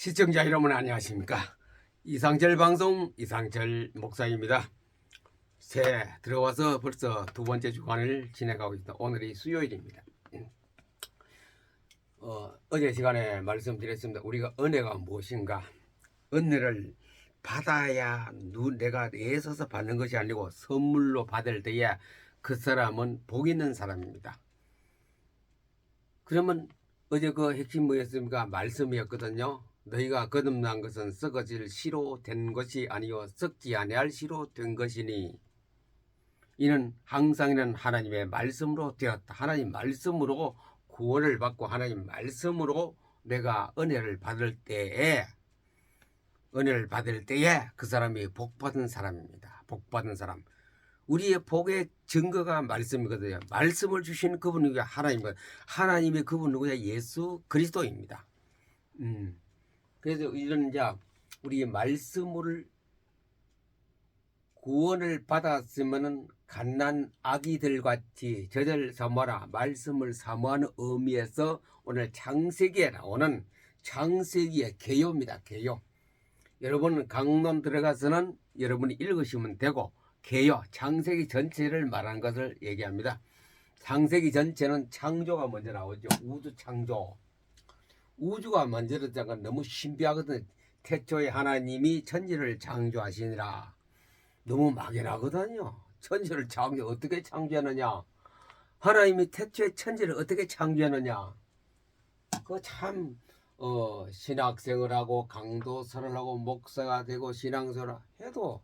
시청자 여러분 안녕하십니까? 이상철 방송 이상철 목사입니다. 새해 들어와서 벌써 두 번째 주간을 지내가고 있다. 오늘이 수요일입니다. 어, 어제 시간에 말씀드렸습니다. 우리가 은혜가 무엇인가? 은혜를 받아야 누, 내가 애써서 받는 것이 아니고 선물로 받을 때에 그 사람은 복 있는 사람입니다. 그러면 어제 그 핵심 뭐였습니까? 말씀이었거든요. 너희가 거듭난 것은 썩어질 시로 된 것이 아니요 썩지 아니할 시로 된 것이니 이는 항상 이는 하나님의 말씀으로 되었다. 하나님 말씀으로 구원을 받고 하나님 말씀으로 내가 은혜를 받을 때에 은혜를 받을 때에 그 사람이 복 받은 사람입니다. 복 받은 사람. 우리의 복의 증거가 말씀이거든요. 말씀을 주신 그분 누구야? 하나님과 하나님의 그분 누구야? 예수 그리스도입니다. 음. 그래서 이런 이제 우리 말씀을 구원을 받았으면은 갓난 아기들 같이 저절 사모하라 말씀을 사모하는 의미에서 오늘 창세기에 나오는 창세기의 개요입니다. 개요. 여러분 강론 들어가서는 여러분이 읽으시면 되고 개요 창세기 전체를 말하는 것을 얘기합니다. 창세기 전체는 창조가 먼저 나오죠. 우주 창조. 우주가 만들어진 건 너무 신비하거든. 태초에 하나님이 천지를 창조하시니라. 너무 막연하거든요. 천지를 창조 어떻게 창조하느냐? 하나님이 태초에 천지를 어떻게 창조하느냐? 그참 어, 신학생을 하고 강도설을 하고 목사가 되고 신앙생활을 해도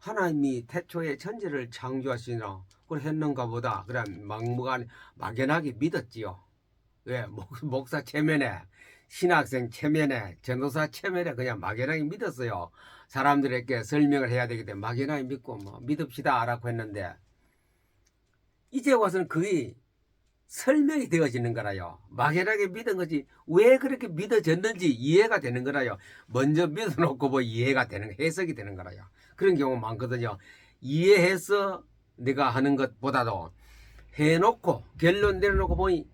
하나님이 태초에 천지를 창조하시나 그걸 했는가 보다 그래 막무가내 막연하게 믿었지요 왜 목, 목사 체면에 신학생 체면에 전도사 체면에 그냥 막연하게 믿었어요 사람들에게 설명을 해야 되기 때문에 막연하게 믿고 뭐 믿읍시다 라고 했는데 이제 와서는 그게 설명이 되어지는 거라요. 막연하게 믿은 거지 왜 그렇게 믿어졌는지 이해가 되는 거라요. 먼저 믿어놓고 뭐 이해가 되는 해석이 되는 거라요. 그런 경우 많거든요. 이해해서 내가 하는 것보다도 해놓고 결론 내려놓고 보니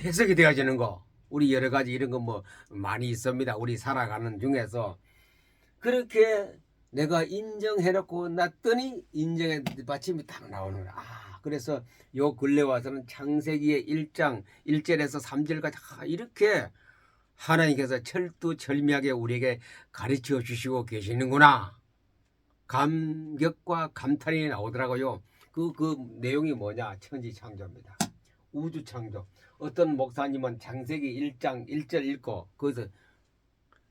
해석이 되어지는 거 우리 여러 가지 이런 거뭐 많이 있습니다. 우리 살아가는 중에서 그렇게 내가 인정해놓고 놨더니 인정의 받침이 딱 나오는 거야. 아, 그래서 요 근래 와서는 창세기의 1장 1절에서 3절까지 아, 이렇게 하나님께서 철두철미하게 우리에게 가르쳐 주시고 계시는구나. 감격과 감탄이 나오더라고요. 그, 그 내용이 뭐냐? 천지 창조입니다. 우주 창조. 어떤 목사님은 창세기 1장 1절 읽고 거기서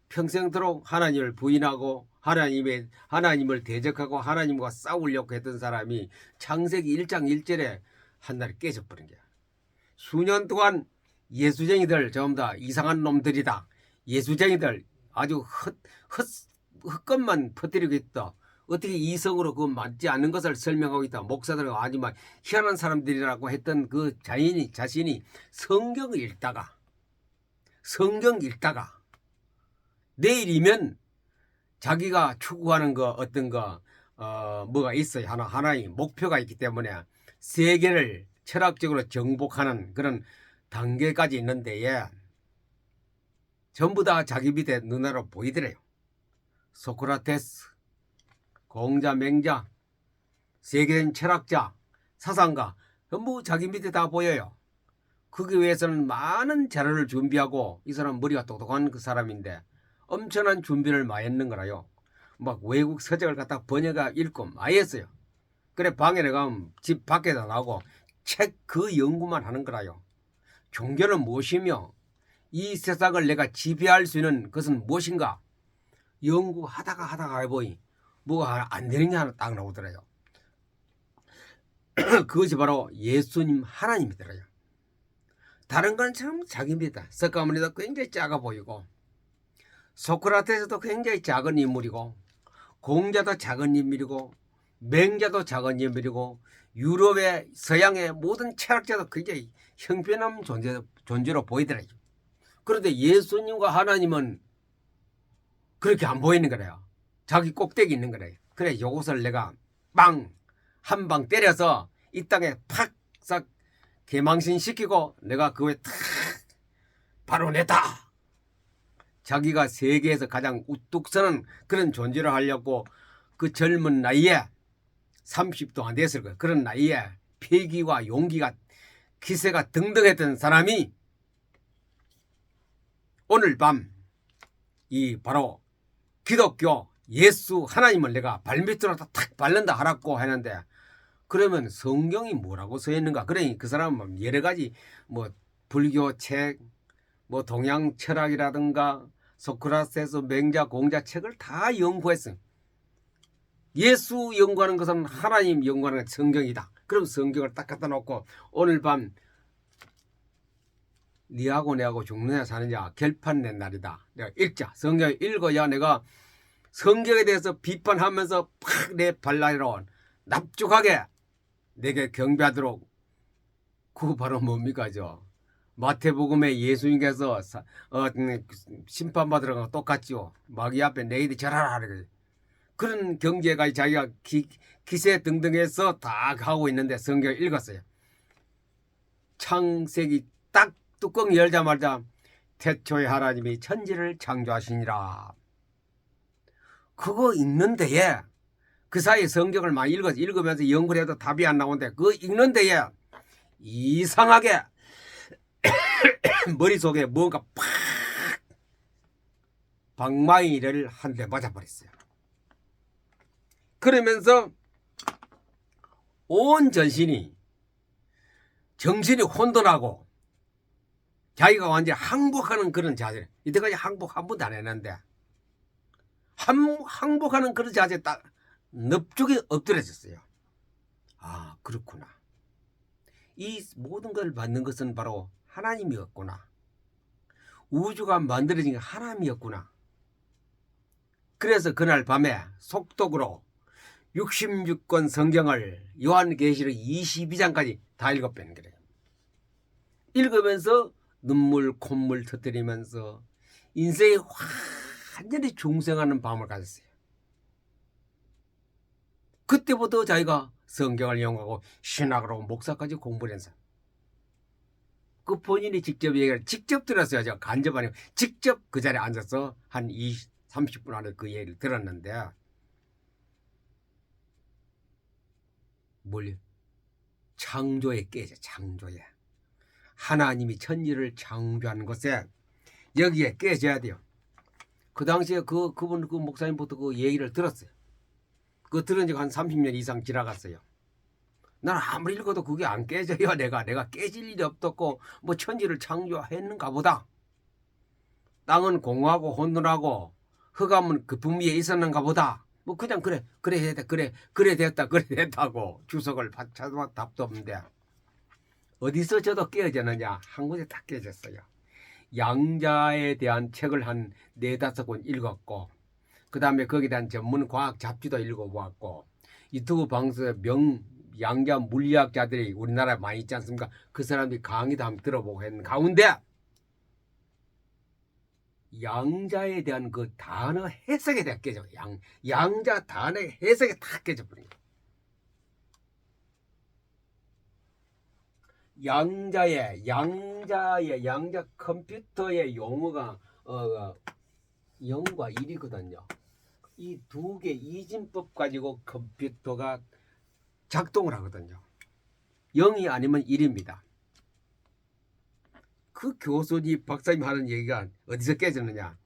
평생도록 하나님을 부인하고 하나님의 하나님을 대적하고 하나님과 싸우려고 했던 사람이 창세기 1장 1절에 한날에 깨져버린 거야. 수년 동안 예수쟁이들 전부 다 이상한 놈들이다. 예수쟁이들 아주 헛, 헛, 헛것만 퍼뜨리고 있다. 어떻게 이성으로 그 맞지 않는 것을 설명하고 있다. 목사들은 아니면 희한한 사람들이라고 했던 그 자인이 자신이 성경을 읽다가 성경 읽다가 내일이면 자기가 추구하는 거 어떤 거 어, 뭐가 있어요. 하나 하나의 목표가 있기 때문에 세계를 철학적으로 정복하는 그런 단계까지 있는데 예. 전부 다 자기 밑에 눈으로 보이더래요. 소크라테스, 공자, 맹자, 세계적인 철학자, 사상가 전부 자기 밑에 다 보여요. 그기 위해서는 많은 자료를 준비하고 이 사람 머리가 똑똑한 그 사람인데 엄청난 준비를 많이 했는 거라요. 막 외국 서적을 갖다 번역가 읽고 많이 했어요. 그래 방에 가면 집 밖에다 나오고 책 그 연구만 하는 거라요. 종교는 무엇이며 이 세상을 내가 지배할 수 있는 것은 무엇인가? 연구하다가 하다가 해보니 뭐가 안 되는 게 하나 딱 나오더래요. 그것이 바로 예수님 하나님이더래요. 다른 건참 자기입니다. 석가모니도 굉장히 작아 보이고 소크라테스도 굉장히 작은 인물이고 공자도 작은 인물이고 맹자도 작은 인물이고 유럽의 서양의 모든 철학자도 굉장히 형편없는 존재, 존재로 보이더래요. 그런데 예수님과 하나님은 그렇게 안 보이는 거래요. 자기 꼭대기 있는 거래요. 그래 요것을 내가 빵 한 방 때려서 이 땅에 팍싹 개망신 시키고 내가 그거에 탁 바로 내다 자기가 세계에서 가장 우뚝 서는 그런 존재를 하려고 그 젊은 나이에 30도 안 됐을 거예요. 그런 나이에 패기와 용기가 기세가 등등했던 사람이 오늘 밤 이 바로 기독교 예수 하나님을 내가 발밑으로 탁 바른다 하라고 하는데 그러면 성경이 뭐라고 써 있는가? 그러니 그 사람은 여러 가지 뭐 불교 책, 뭐 동양 철학이라든가 소크라테스 맹자 공자 책을 다 연구했어요. 예수 연구하는 것은 하나님 연구하는 성경이다. 그럼 성경을 딱 갖다 놓고 오늘 밤 니하고 내하고 죽느냐 사느냐 결판 낸 날이다. 내가 읽자. 성경 읽어야 내가 성경에 대해서 비판하면서 팍내 발라로 납죽하게 내게 경배하도록 그 바로 뭡니까 저 마태복음에 예수님께서 사- 어, 음, 심판받으러 가 똑같지요. 마귀 앞에 내일이 절하라 그래. 그런 경제가 자기가 기, 기세 등등해서 다 하고 있는데 성경 읽었어요. 창세기 딱 뚜껑 열자마자 태초에 하나님이 천지를 창조하시니라. 그거 읽는 데에 그 사이에 성경을 많이 읽어 읽으면서 연구를 해도 답이 안 나오는데 그거 읽는 데에 이상하게 머릿속에 뭔가 팍 방망이를 한 대 맞아버렸어요. 그러면서 온 전신이 정신이 혼돈하고 자기가 완전 항복하는 그런 자세. 이때까지 항복 한 번도 안 했는데 항, 항복하는 그런 자세 딱 넙죽이 엎드려졌어요. 아 그렇구나. 이 모든 걸 만든 것은 바로 하나님이었구나. 우주가 만들어진 게 하나님이었구나. 그래서 그날 밤에 속독으로 66권 성경을 요한계시록 22장까지 다 읽어빼는 거래요. 읽으면서 눈물 콧물 터뜨리면서 인생이 완전히 중생하는 밤을 가졌어요. 그때부터 자기가 성경을 연구하고 신학을 하고 목사까지 공부를 했어요. 그 본인이 직접 얘기를 직접 들었어요. 제가 간접 아니고 직접 그 자리에 앉아서 한 20, 30분 안에 그 얘기를 들었는데 뭘 창조에 깨져 창조에 하나님이 천지를 창조한 것에 여기에 깨져야 돼요. 그 당시에 그 그분 그 목사님부터 그 얘기를 들었어요. 그 들은 지가 한 30년 이상 지나갔어요. 난 아무리 읽어도 그게 안 깨져요. 내가 내가 깨질 일이 없었고 뭐 천지를 창조했는가 보다. 땅은 공하고 혼돈하고 흑암은 그 분미에 있었는가 보다. 뭐 그냥 그래 그래 됐다 그래 그래 됐다 그래 됐다고 주석을 받쳐도 답도 없는데 어디서 저도 깨어졌느냐 한 곳에 딱 깨졌어요. 양자에 대한 책을 한 네다섯 권 읽었고 그 다음에 거기에 대한 전문 과학 잡지도 읽어보았고 유튜브 방송에 명 양자 물리학자들이 우리나라에 많이 있지 않습니까? 그 사람들이 강의도 한번 들어보고 했는 가운데 양자에 대한 그 단어 해석에 대해 깨져 양 양자 단어 해석에 다 깨져버린 거예요. 양자의 양자의 양자 컴퓨터의 용어가 어, 0과 1이거든요. 이 두 개 이진법 가지고 컴퓨터가 작동을 하거든요. 0이 아니면 1입니다. 그 교수님 박사님 하는 얘기가 어디서 깨졌느냐?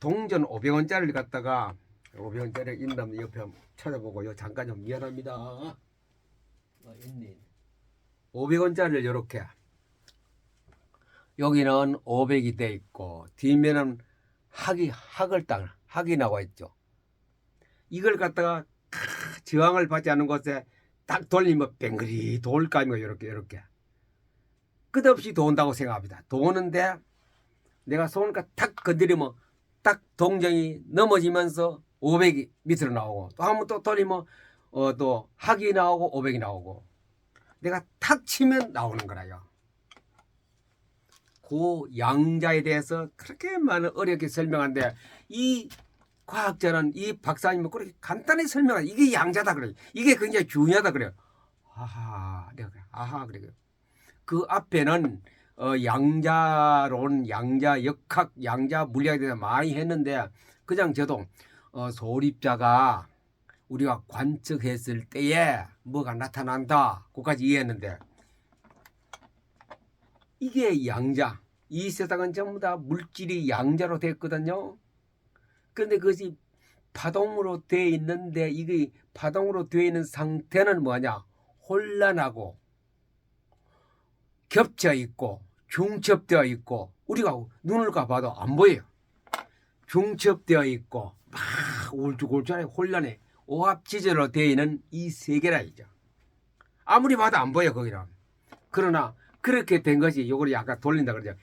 동전 500원짜리를 갖다가 500원짜리 있나면 옆에 한번 찾아보고 요 잠깐 좀 미안합니다. 아, 있네. 500원짜리를 이렇게 여기는 500이 돼 있고 뒷면은 학이 학을 땅 학이 나와 있죠. 이걸 갖다가 크, 저항을 받지 않은 곳에 딱 돌리면 뱅그리 돌 까미가 이렇게 이렇게 끝없이 돈다고 생각합니다. 도는데 내가 손을 탁 건드리면 딱 동정이 넘어지면서 500이 밑으로 나오고 또 한 번 또 돌리면 어, 또 학이 나오고 500이 나오고 내가 탁 치면 나오는 거라요. 그 양자에 대해서 그렇게 많은 어렵게 설명하는데 이 과학자는 이 박사님은 그렇게 간단히 설명하 이게 양자다 그래요. 이게 굉장히 중요하다 그래요. 아하, 내가 그래. 아하 그래요. 그 앞에는 어, 양자론, 양자 역학, 양자 물리학에 대해서 많이 했는데 그냥 저도 어, 소립자가 우리가 관측했을 때에 뭐가 나타난다. 그까지 이해했는데 이게 양자. 이 세상은 전부 다 물질이 양자로 됐거든요. 그런데 그것이 파동으로 돼 있는데 이게 파동으로 돼 있는 상태는 뭐냐? 혼란하고 겹쳐 있고 중첩되어 있고 우리가 눈을 감아도 안 보여요. 중첩되어 있고 막 울쭉울쭉하게 혼란해 오합지졸로 되어 있는 이 세계라이죠. 아무리 봐도 안 보여 거기는. 그러나 그렇게 된 것이 요걸 약간 돌린다 그러죠.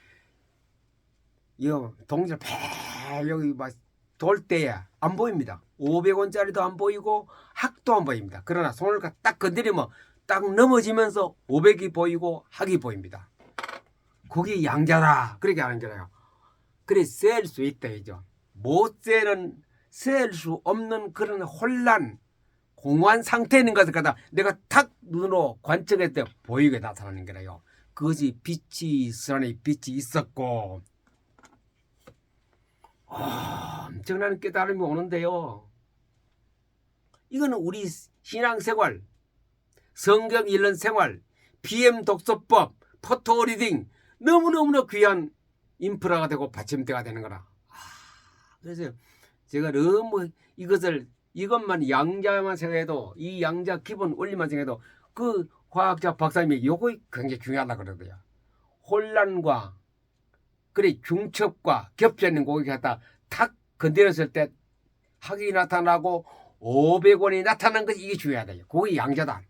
이 동전 배 여기 막 돌 때에 안 보입니다. 500원짜리도 안 보이고 학도 안 보입니다. 그러나 손을 가- 딱 건드리면 딱 넘어지면서 500이 보이고 학이 보입니다. 그게 양자라 그렇게 하는 거예요. 그래 셀 수 있다 이죠. 못 세는 셀수 없는 그런 혼란 공허한 상태에 있는 것을 갖다 내가 탁 눈으로 관측했을 때 보이게 나타나는 거래요. 그것이 빛이 있으라니 빛이 있었고 아, 엄청난 깨달음이 오는데요. 이거는 우리 신앙생활, 성경 읽는 생활, BM 독서법, 포토 리딩 너무너무나 귀한 인프라가 되고 받침대가 되는 거라. 아, 그래서 제가 너무 이것을 이것만 양자만 생각해도 이 양자 기본 원리만 생각해도 그 과학자 박사님이 요거 굉장히 중요하다 그러더요. 혼란과 그래 중첩과 겹쳐 있는 고기 갖다 탁 건드렸을 때 학이 나타나고 500원이 나타난 것이 이게 중요하다. 그게 양자다.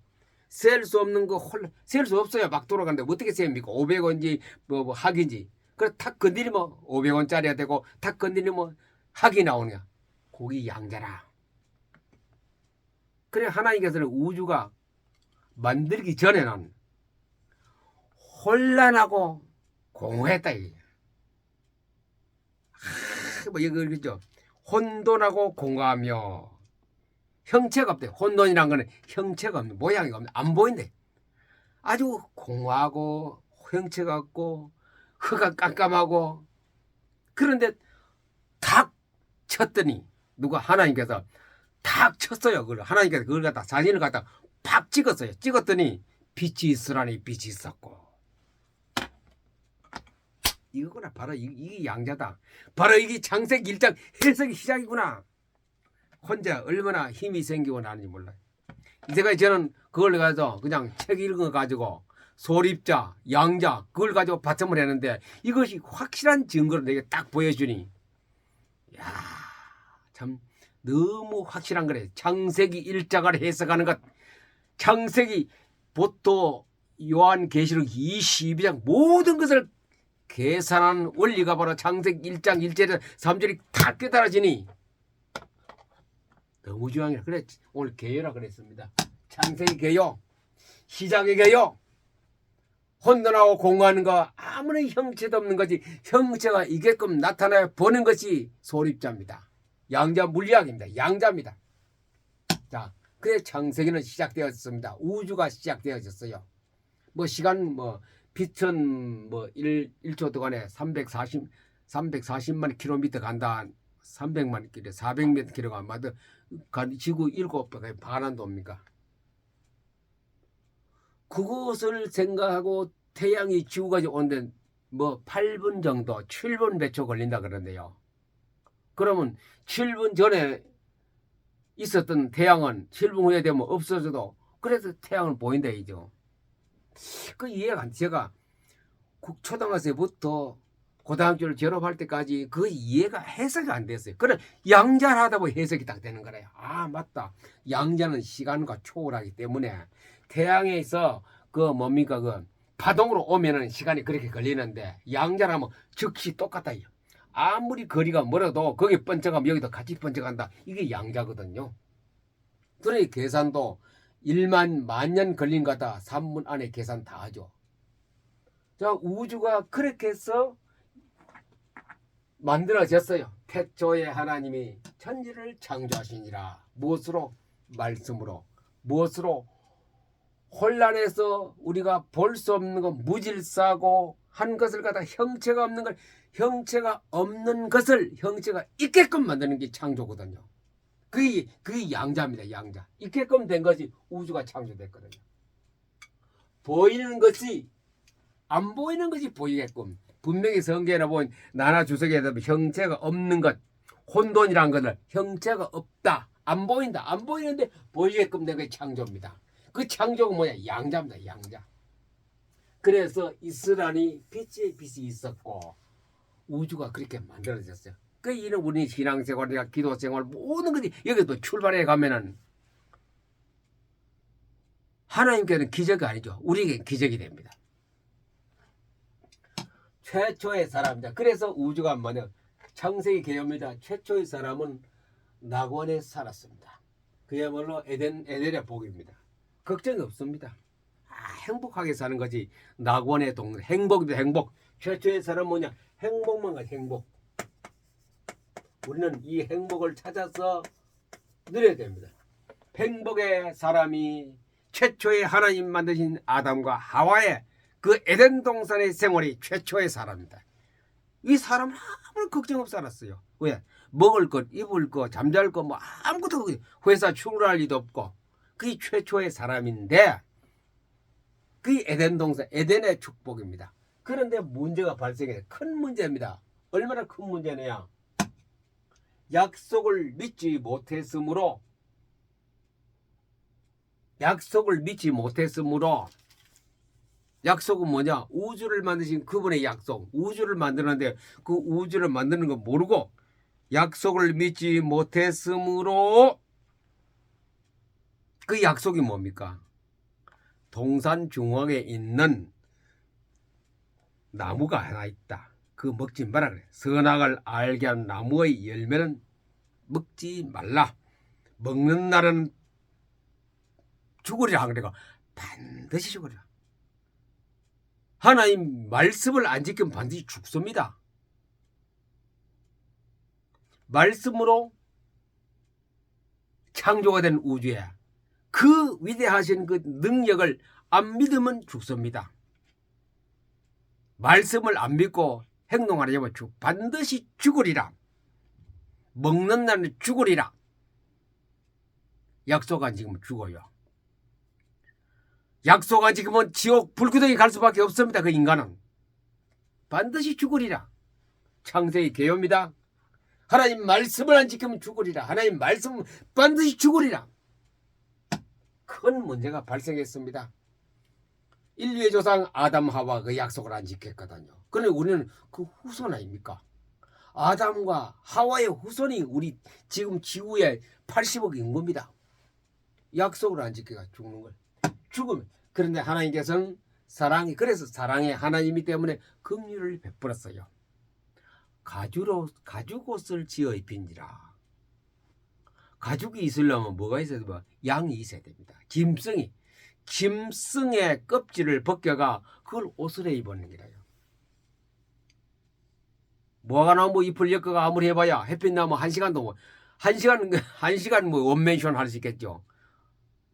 셀 수 없는 거 홀, 셀수 없어요. 막 돌아가는데 어떻게 셉니까? 500원인지 뭐, 뭐 학인지. 그래 탁 건드리면 500원짜리가 되고 탁 건드리면 학이 나오냐. 그게 양자라. 그래 하나님께서는 우주가 만들기 전에는 혼란하고 공허했다. 하, 뭐 이거 그죠? 혼돈하고 공허하며 형체가 없대. 혼돈이란 거는 형체가 없는 모양이 없는 안 보인대. 아주 공허하고 형체가 없고 흙가 깜깜하고 그런데 탁 쳤더니 누가 하나님께서 탁 쳤어요. 그걸 하나님께서 그걸 갖다 사진을 갖다 팍 찍었어요. 찍었더니 빛이 있으라니 빛이 있었고 이거구나 바로 이, 이게 양자다. 바로 이게 장색 일장 해석이 시작이구나. 혼자 얼마나 힘이 생기고 나는지 몰라요. 이제까지 저는 그걸 가지고 그냥 책 읽은 거 가지고 소립자, 양자 그걸 가지고 바탕을 했는데 이것이 확실한 증거를 내게 딱 보여주니 야, 참 너무 확실한 거래. 창세기 일장을 해석하는 것. 창세기 보통 요한 계시록 22장 모든 것을 계산한 원리가 바로 창세기 1장 1절에 3절이 다 깨달아지니 너무 중요해. 그래 오늘 개요라 그랬습니다. 창세기 개요, 시작의 개요. 혼돈하고 공허하는 거 아무런 형체도 없는 거지 형체가 이게끔 나타나 보는 것이 소립자입니다. 양자 물리학입니다. 양자입니다. 자, 그래 창세기는 시작되었습니다. 우주가 시작되어졌어요. 뭐 시간 뭐 빛은 뭐 1, 1초 동안에 340 340만 킬로미터 간다. 300만 킬로, 400몇 킬로가 안 맞아. 지구 7배가 반환도입니까? 그것을 생각하고 태양이 지구까지 오는데 뭐 8분 정도, 7분 몇 초 걸린다 그러는데요. 그러면 7분 전에 있었던 태양은 7분 후에 되면 없어져도 그래서 태양은 보인다 이죠. 그 이해가 안 제가 국 초등학생부터 고등학교를 졸업할 때까지 그 이해가 해석이 안 됐어요. 그래 양자를 하다 보니 해석이 딱 되는 거래요. 아 맞다. 양자는 시간과 초월하기 때문에 태양에서 그 뭡니까 그 파동으로 오면은 시간이 그렇게 걸리는데 양자라면 즉시 똑같다. 아무리 거리가 멀어도 거기 번쩍하면 여기도 같이 번쩍한다. 이게 양자거든요. 그러니 계산도 1만 만년 걸린 거다. 3분 안에 계산 다 하죠. 자, 우주가 그렇게 해서 만들어졌어요. 태초에 하나님이 천지를 창조하시니라. 무엇으로? 말씀으로. 무엇으로? 혼란해서 우리가 볼 수 없는 것 무질서하고 한 것을 갖다 형체가 없는 걸 형체가 없는 것을 형체가 있게끔 만드는 게 창조거든요. 그게 그게 양자입니다. 양자. 있게끔 된 것이 우주가 창조됐거든요. 보이는 것이 안 보이는 것이 보이게끔 분명히 성경에 보면 나나 주석에 보면 형체가 없는 것 혼돈이란 것을 형체가 없다 안 보인다 안 보이는데 보이게끔 된 게 창조입니다. 그 창조가 뭐냐 양자입니다. 양자. 그래서 이스라엘이 빛의 빛이 있었고 우주가 그렇게 만들어졌어요. 그 이는 우리 신앙생활이나 기도생활 모든 것이 여기도 출발해 가면은 하나님께는 기적이 아니죠. 우리에게 기적이 됩니다. 최초의 사람이다. 그래서 우주가 뭐냐 창세기 개념입니다. 최초의 사람은 낙원에 살았습니다. 그야말로 에덴 에덴의 복입니다. 걱정이 없습니다. 아, 행복하게 사는 거지. 낙원의 동 행복이다 행복. 최초의 사람 뭐냐? 행복만 가 행복. 우리는 이 행복을 찾아서 누려야 됩니다. 행복의 사람이 최초의 하나님 만드신 아담과 하와의 그 에덴 동산의 생활이 최초의 사람입니다. 이 사람은 아무런 걱정 없이 살았어요. 왜? 먹을 것, 입을 것, 잠잘 것, 뭐 아무것도. 회사 출근할 일도 없고. 그게 최초의 사람인데, 그게 에덴 동산, 에덴의 축복입니다. 그런데 문제가 발생해요. 큰 문제입니다. 얼마나 큰 문제냐? 약속을 믿지 못했으므로, 약속을 믿지 못했으므로, 약속은 뭐냐? 우주를 만드신 그분의 약속. 우주를 만드는데 그 우주를 만드는 거 모르고 약속을 믿지 못했으므로 그 약속이 뭡니까? 동산 중앙에 있는 나무가 하나 있다. 그 먹지 마라 그래. 선악을 알게 한 나무의 열매는 먹지 말라. 먹는 날은 죽으리라 그래가 반드시 죽으리라. 하나님 말씀을 안 지키면 반드시 죽습니다. 말씀으로 창조가 된 우주에 그 위대하신 그 능력을 안 믿으면 죽습니다. 말씀을 안 믿고 행동하려면 죽 반드시 죽으리라. 먹는 날은 죽으리라. 약속 안 지키면 죽어요. 약속 안 지키면 지옥 불구덩이 갈 수밖에 없습니다. 그 인간은 반드시 죽으리라. 창세기 개요입니다. 하나님 말씀을 안 지키면 죽으리라. 하나님 말씀 반드시 죽으리라. 큰 문제가 발생했습니다. 인류의 조상 아담 하와 그 약속을 안 지켰거든요. 그런데 우리는 그 후손 아닙니까? 아담과 하와의 후손이 우리 지금 지구의 80억 인구입니다. 약속을 안 지켜가 죽는 걸. 죽음. 그런데 하나님께서는 사랑이 그래서 사랑의 하나님이 때문에 긍휼을 베풀었어요. 가죽으로 가죽 옷을 지어 입힌지라. 가죽이 있으려면 뭐가 있어야 돼? 뭐 양이 있어야 됩니다. 짐승이 짐승의 껍질을 벗겨가 그걸 옷을 해 입는 거라요. 나면 뭐 잎을 엮어가 아무리 해봐야 햇빛 나면 한 시간도 뭐, 한 시간 한 시간 뭐 원맨션 할 수 있겠죠.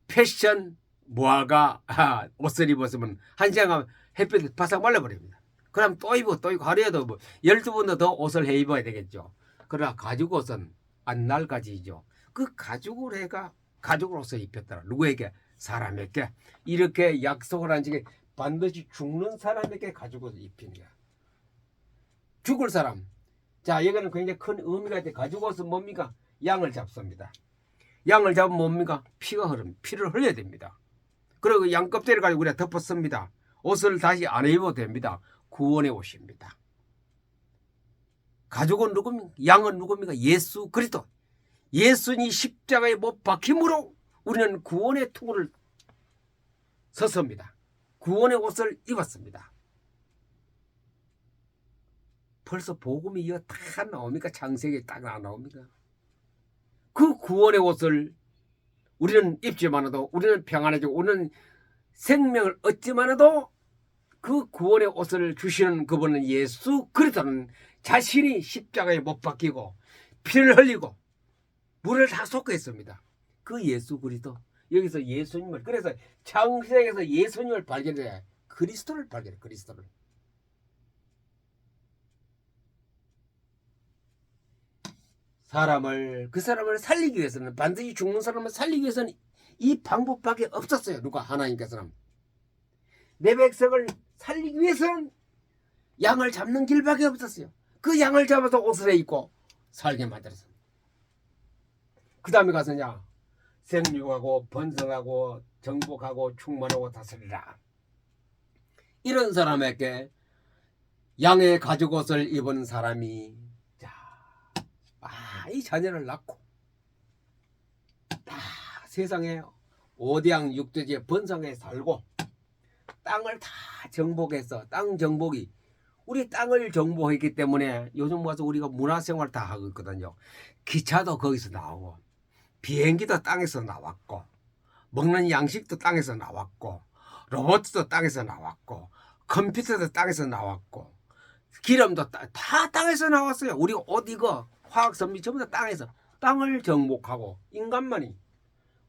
패션 모아가 아, 옷을 입었으면 한 시간 가면 햇빛 바싹 말라버립니다. 그럼 또 입어 또 입고 하루에도 뭐 12번도 더 옷을 해 입어야 되겠죠. 그러나 가죽 옷은 안 낡아지죠. 그 가죽을 해가 옷을 입혔더라. 누구에게? 사람에게. 이렇게 약속을 한 적에 반드시 죽는 사람에게 옷을 입히는 거야. 죽을 사람. 자, 여기는 굉장히 큰 의미가 있대. 옷은 뭡니까? 양을 잡습니다. 양을 잡으면 뭡니까? 피가 흐름, 피를 흘려야 됩니다. 그리고 양 껍데기를 가지고 우리가 덮었습니다. 옷을 다시 안 입어도 됩니다. 구원의 옷입니다. 가족은 누굽니까? 양은 누굽니까? 예수 그리스도. 예수님 십자가에 못 박힘으로 우리는 구원의 투구를 섰습니다. 구원의 옷을 입었습니다. 벌써 복음이 이어 다 나옵니까? 창세기에 딱 나옵니까? 그 구원의 옷을 우리는 입지만 해도 우리는 평안해지고 우리는 생명을 얻지만 해도 그 구원의 옷을 주시는 그분은 예수 그리스도는 자신이 십자가에 못 박히고 피를 흘리고 물을 다 쏟고 했습니다. 그 예수 그리스도 여기서 예수님을 그래서 창세기에서 예수님을 발견해 그리스도를 발견해 그리스도를 사람을 그 사람을 살리기 위해서는 반드시 죽는 사람을 살리기 위해서는 이 방법밖에 없었어요. 누가 하나님께서는 내 백성을 살리기 위해서는 양을 잡는 길밖에 없었어요. 그 양을 잡아서 옷을 입고 살게 만들었어요. 그 다음에 가서냐 생육하고 번성하고 정복하고 충만하고 다스리라. 이런 사람에게 양의 가죽 옷을 입은 사람이 자, 많이 자녀를 낳고 다 세상에 오대양 육대지에 번성해 살고 땅을 다 정복해서 땅 정복이 우리 땅을 정복했기 때문에 요즘 와서 우리가 문화생활 다 하고 있거든요. 기차도 거기서 나오고 비행기도 땅에서 나왔고 먹는 양식도 땅에서 나왔고 로봇도 땅에서 나왔고 컴퓨터도 땅에서 나왔고 기름도 따- 다 땅에서 나왔어요. 우리 옷 이거 화학 선비 전부 다 땅에서 땅을 정복하고 인간만이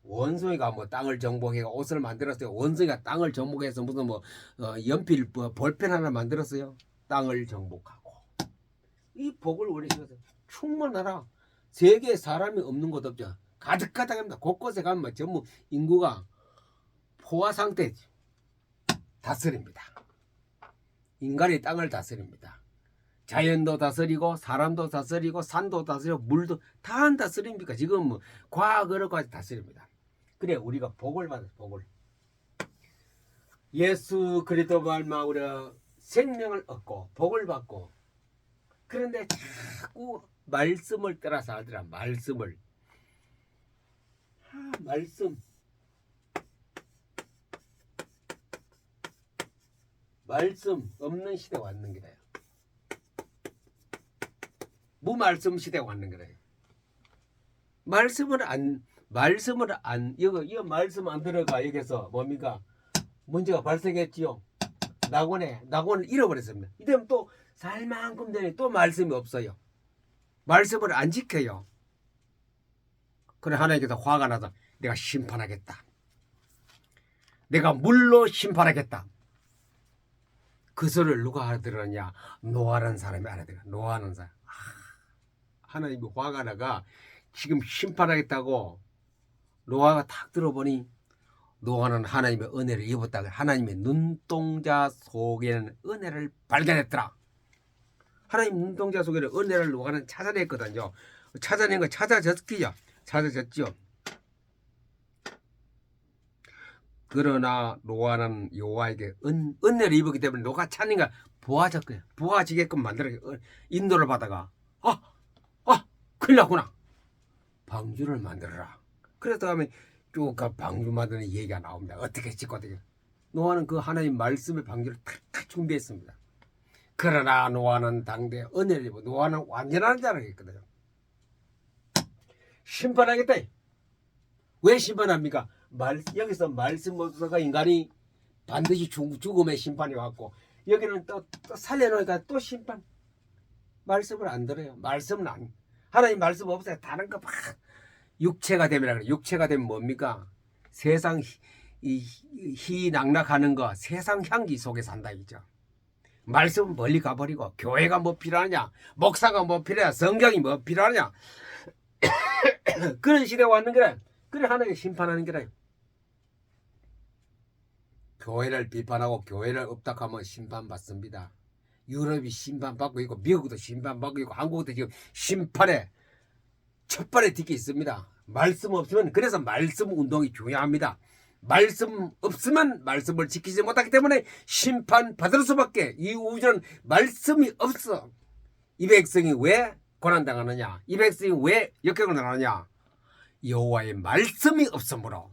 원숭이가 뭐 땅을 정복해가 옷을 만들었어요. 원숭이가 땅을 정복해서 무슨 뭐 어, 연필 뭐 볼펜 하나 만들었어요. 땅을 정복하고 이 복을 우리 이것을 충만하라. 세계에 사람이 없는 곳 없죠. 가득가득합니다. 곳곳에 가면 전부 인구가 포화 상태지. 다스립니다. 인간이 땅을 다스립니다. 자연도 다스리고 사람도 다스리고 산도 다스리고 물도 다 다스립니까? 지금 뭐 가지 다스립니다. 그래 우리가 복을 받아 복을. 예수 그리스도 말마 우리가 생명을 얻고 복을 받고 그런데 자꾸 말씀을 따라 살더라 말씀을 아, 말씀 말씀 없는 시대 왔는 거래요. 무말씀 시대 왔는 거래요. 말씀을 안 말씀을 안 이거 이거 말씀 안 들어가 여기서 뭡니까 문제가 발생했지요. 낙원에 낙원을 잃어버렸습니다. 이때면 또 살만큼 되니 또 말씀이 없어요. 말씀을 안 지켜요. 그래 하나님께서 화가 나서 내가 심판하겠다. 내가 물로 심판하겠다. 그 소리를 누가 알아들었냐? 노아라는 사람이 알아들어. 노아는 사람. 아, 하나님이 화가 나가 지금 심판하겠다고 노아가 탁 들어보니 노아는 하나님의 은혜를 입었다. 하나님의 눈동자 속에는 은혜를 발견했더라. 하나님 눈동자 속에는 은혜를 노아는 찾아냈거든요. 찾아낸 거 찾아졌기요. 찾아졌지요. 그러나 노아는 여호와에게 은, 은혜를 입었기 때문에 노가 찾는가 보아졌고요. 보아지게끔 만들어 인도를 받다가 아, 아, 큰일 났구나. 방주를 만들어라. 그래서 다음에 쭉그 방주 만드는 얘기가 나옵니다. 어떻게 짓고 어떻게. 노아는 그 하나님 말씀의 방주를 탁탁 준비했습니다. 그러나 노아는 당대 은혜를 입어 노아는 완전한 자라겠거든요. 심판하겠다. 왜 심판합니까? 말, 여기서 말씀 없어가 인간이 반드시 죽, 죽음의 심판이 왔고 여기는 또, 또 살려놓으니까 또 심판. 말씀을 안 들어요. 말씀은 안. 하나님 말씀 없어요. 다른 거 막 육체가 되면 그래. 육체가 되면 뭡니까? 세상 희, 이, 희 낙락하는 거 세상 향기 속에 산다 이죠. 말씀은 멀리 가버리고 교회가 뭐 필요하냐 목사가 뭐 필요하냐 성경이 뭐 필요하냐 그런 시대가 왔는 거래 그래 하나님 심판하는 거래 교회를 비판하고 교회를 업닥하면 심판받습니다. 유럽이 심판받고 있고 미국도 심판받고 있고 한국도 지금 심판에 첫발에 딛고 있습니다. 말씀 없으면 그래서 말씀 운동이 중요합니다. 말씀 없으면 말씀을 지키지 못하기 때문에 심판 받을 수밖에 이 우주는 말씀이 없어. 이 백성이 왜 고난 당하느냐? 이 백성이 왜 역경을 당하느냐? 여호와의 말씀이 없으므로.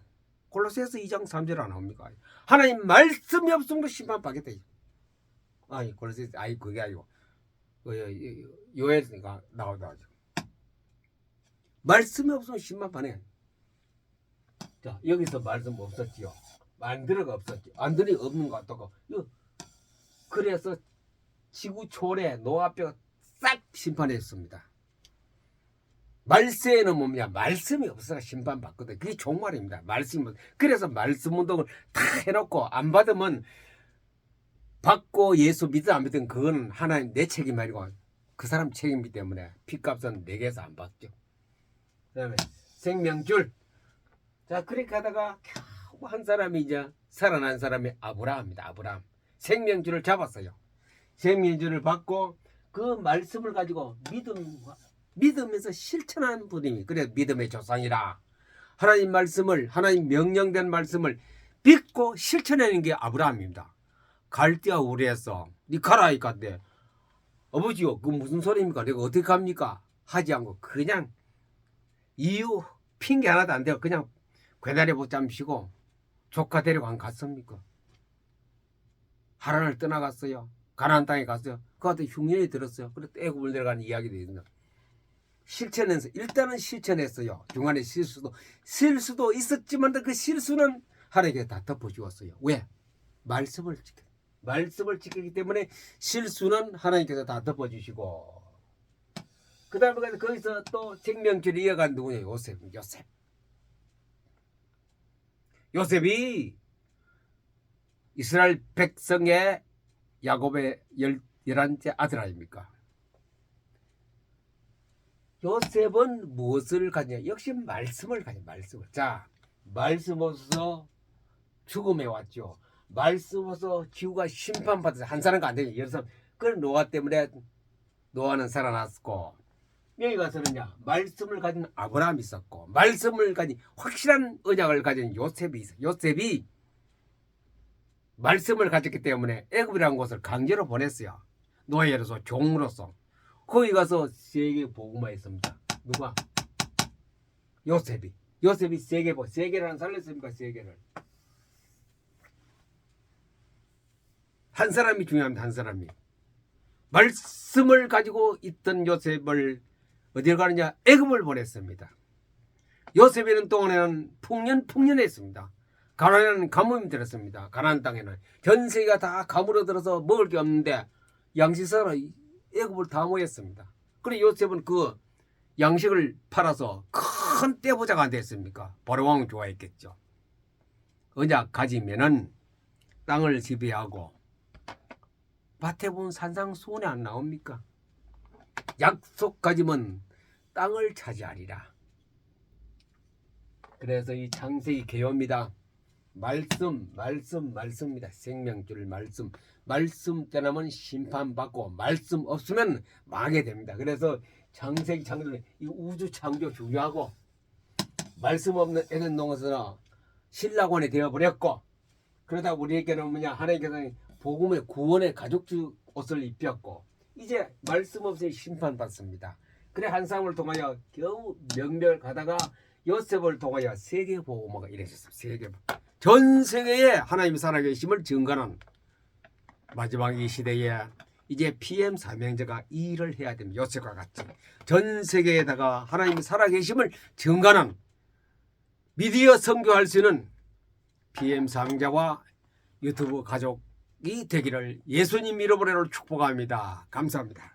골로새서 2장 3절 안 나옵니까? 하나님 말씀이 없으므로 심판 받겠다. 아니 골로새서 아니 그게 아니고 요엘가 나오다. 말씀이 없으면 심판 받네. 자, 여기서 말씀 없었지요. 만들어가 없었지. 안들이 없는 것 같다고. 그래서 지구 초래 노아뼈 싹 심판했습니다. 말세에는 뭐냐 말씀이 없어서 심판받거든. 그게 종말입니다. 말씀이 없- 그래서 말씀 운동을 다 해놓고 안 받으면 받고 예수 믿든 안 믿든 그건 하나님 내 책임 아니고 그 사람 책임이기 때문에 피값은 내게서 안 받죠. 그 다음에 생명줄. 자 그렇게 겨우 한 사람이 이제 살아난 사람이 아브라함입니다. 아브라함. 생명줄을 잡았어요. 생명줄을 받고 그 말씀을 가지고 믿음 믿으면서 실천하는 분이 그래 믿음의 조상이라 하나님 말씀을 하나님 명령된 말씀을 믿고 실천하는 게 아브라함입니다. 갈대아 우리에서 니 가라 이 간데 아버지요 그 무슨 소리입니까? 내가 어떻게 갑니까? 하지 않고 그냥 이유 핑계 하나도 안 돼요. 그냥 괴다리 붙잡 쉬고 조카 데리고 안 갔습니까? 하란을 떠나갔어요. 가나안 땅에 갔어요. 그한테 흉년이 들었어요. 그래 애굽을 내려가는 이야기도 있나. 실천해서 일단은 실천했어요. 중간에 실수도 실수도 있었지만 그 실수는 하나님께 다 덮어주었어요. 왜? 말씀을 지켜 말씀을 지키기 때문에 실수는 하나님께서 다 덮어주시고 그 다음에 거기서 또 생명줄을 이어간 누구냐 요셉 요셉 요셉이 이스라엘 백성의 야곱의 열, 열한째 아들 아닙니까? 요셉은 무엇을 가냐? 역시 말씀을 가냐, 말씀을. 자, 말씀 없어서 죽음에 왔죠. 말씀 없어서 지구가 심판받아서 한 사람과 안 되냐. 여기서 그 노아 때문에 노아는 살아났고 여기 가서는요 말씀을 가진 아브라함이 있었고 말씀을 가진 확실한 언약을 가진 요셉이 있어. 요셉이 말씀을 가졌기 때문에 애굽이라는 곳을 강제로 보냈어요. 노예로서 종으로서 거기 가서 세계 복음화 했습니다. 누가? 요셉이. 요셉이 세계 보 세계를 안 살렸습니까? 세계를. 한 사람이 중요합니다. 한 사람이. 말씀을 가지고 있던 요셉을 어디로 가느냐? 애굽을 보냈습니다. 요셉이는 동안에는 풍년 풍년했습니다. 가나안에는 가뭄이 들었습니다. 가나안 땅에는 전 세계가 다 가물어 들어서 먹을 게 없는데 양식사로 애굽을 다 모였습니다. 그래 요셉은 그 양식을 팔아서 큰 떼부자가 됐습니까? 바로왕 좋아했겠죠. 언약 가지면은 땅을 지배하고 밭에 보면 산상수훈이 안 나옵니까? 약속 가지면 땅을 차지하리라. 그래서 이 창세기 개요입니다. 말씀, 말씀, 말씀입니다. 생명줄 말씀. 말씀 떠나면 심판받고 말씀 없으면 망하게 됩니다. 그래서 창세기 창조 이 우주 창조 중요하고 말씀 없는 에덴 동에서는 신라곤이 되어버렸고 그러다 우리에게는 뭐냐 하나님께서 복음의 구원의 가족주 옷을 입혔고 이제 말씀 없이 심판받습니다. 그래 한 사람을 통하여 겨우 명멸 가다가 요셉을 통하여 세계 복음화가 이루어졌습니다. 세계 전 세계에 하나님이 살아계심을 증거하는 마지막 이 시대에 이제 PM 사명자가 이 일을 해야 됩니다. 요셉과 같이 전 세계에다가 하나님이 살아계심을 증거하는 미디어 선교할 수 있는 PM 사명자와 유튜브 가족이 되기를 예수님 이름으로 축복합니다. 감사합니다.